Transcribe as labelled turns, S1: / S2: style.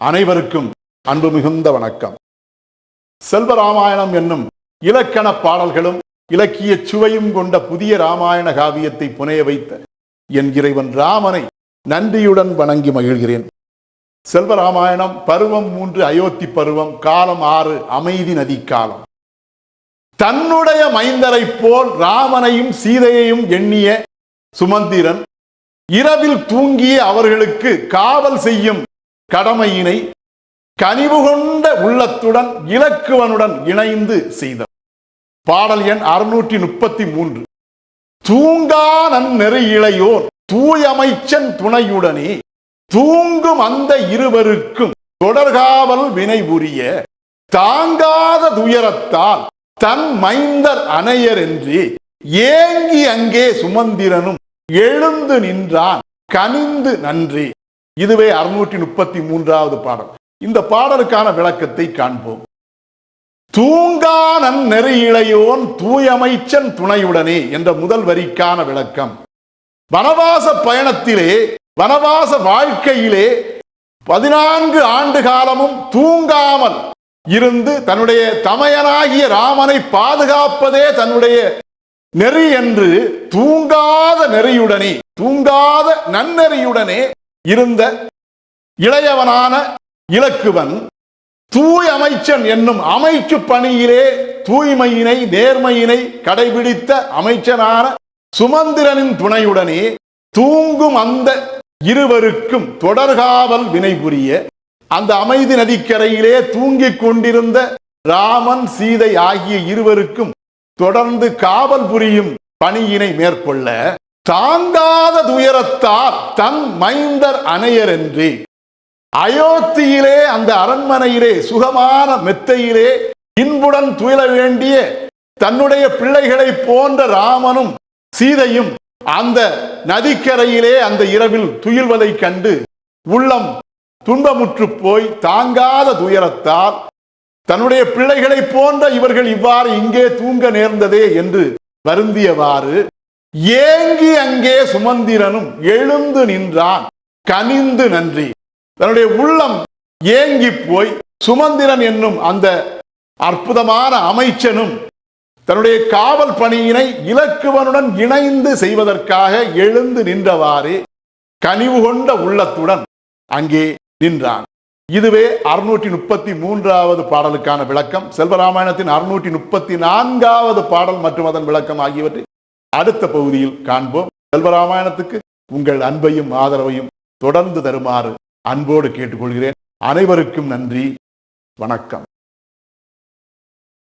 S1: அனைவருக்கும் அன்பு மிகுந்த வணக்கம். செல்வராமாயணம் என்னும் இலக்கண பாடல்களும் இலக்கிய சுவையும் கொண்ட புதிய ராமாயண காவியத்தை புனைய வைத்த என் இறைவன் ராமனை நன்றியுடன் வணங்கி மகிழ்கிறேன். செல்வராமாயணம் பருவம் மூன்று அயோத்தி பருவம் காலம் ஆறு அமைதி நதி காலம். தன்னுடைய மைந்தரைப் போல் ராமனையும் சீதையையும் எண்ணிய சுமந்திரன் இரவில் தூங்கிய அவர்களுக்கு காவல் செய்யும் கடமையினை கனிவு கொண்ட உள்ளத்துடன் இலக்குவனுடன் இணைந்து செய்தார் பாடல் எண் அறுநூற்றி முப்பத்தி மூன்று தூங்கா நன்னெறி இளையோர் தூயமைச்சன் துணையுடனே தூங்கும் அந்த இருவருக்கும் தொடர்காவல் வினை புரிய தாங்காத துயரத்தால் தன் மைந்தர் அணையர் என்று ஏங்கி அங்கே சுமந்திரனும் எழுந்து நின்றான் கனிந்து நன்றி. இதுவே அறுநூற்றி முப்பத்தி மூன்றாவது பாடல். இந்த பாடலுக்கான விளக்கத்தை காண்போம். தூங்கா நெறியிழையோன் தூயமைச்சன் துணையுடனே என்ற முதல் வரிக்கான விளக்கம். வனவாச பயணத்திலே வனவாச வாழ்க்கையிலே பதினான்கு ஆண்டு காலமும் தூங்காமல் இருந்து தன்னுடைய தமையனாகிய ராமனை பாதுகாப்பதே தன்னுடைய நெறி என்று தூங்காத நெறியுடனே தூங்காத நன்னெறியுடனே இருந்த இளையவனான இலக்குவன் தூய் அமைச்சன் என்னும் அமைச்சு பணியிலே தூய்மையினை நேர்மையினை கடைபிடித்த அமைச்சனான சுமந்திரனின் துணையுடனே தூங்கும் அந்த இருவருக்கும் தொடர்காவல் வினை புரிய அந்த அமைதி நதிக்கரையிலே தூங்கிக் கொண்டிருந்த ராமன் சீதை ஆகிய இருவருக்கும் தொடர்ந்து காவல் புரியும் பணியினை மேற்கொள்ள தாங்காத துயரத்தால் தன் மைந்தர் அணையர் என்று. அயோத்தியிலே அந்த அரண்மனையிலே சுகமான மெத்தையிலே இன்புடன் துயில வேண்டிய தன்னுடைய பிள்ளைகளை போன்ற ராமனும் சீதையும் அந்த நதிக்கரையிலே அந்த இரவில் துயில்வதைக் கண்டு உள்ளம் துன்பமுற்று போய் தாங்காத துயரத்தால் தன்னுடைய பிள்ளைகளை போன்ற இவர்கள் இவ்வாறு இங்கே தூங்க நேர்ந்ததே என்று வருந்தியவாறு ஏங்கி அங்கே சுமந்திரனும் எழுந்து நின்றான். கனிந்து நன்றி. தன்னுடைய உள்ளம் ஏங்கி போய் சுமந்திரன் என்னும் அந்த அற்புதமான அமைச்சனும் தன்னுடைய காவல் பணியினை இலக்குவனுடன் இணைந்து செய்வதற்காக எழுந்து நின்றவாறு கனிவு கொண்ட உள்ளத்துடன் அங்கே நின்றான். இதுவே அறுநூற்றி முப்பத்தி மூன்றாவது பாடலுக்கான விளக்கம். செல்வராமாயணத்தின் அறுநூற்றி முப்பத்தி நான்காவது பாடல் மற்றும் அதன் விளக்கம் ஆகியவற்றை அடுத்த பகுதியில் காண்போம். செல்வராமாயணத்துக்கு உங்கள் அன்பையும் ஆதரவையும் தொடர்ந்து தருமாறு அன்போடு கேட்டுக்கொள்கிறேன். அனைவருக்கும் நன்றி. வணக்கம்.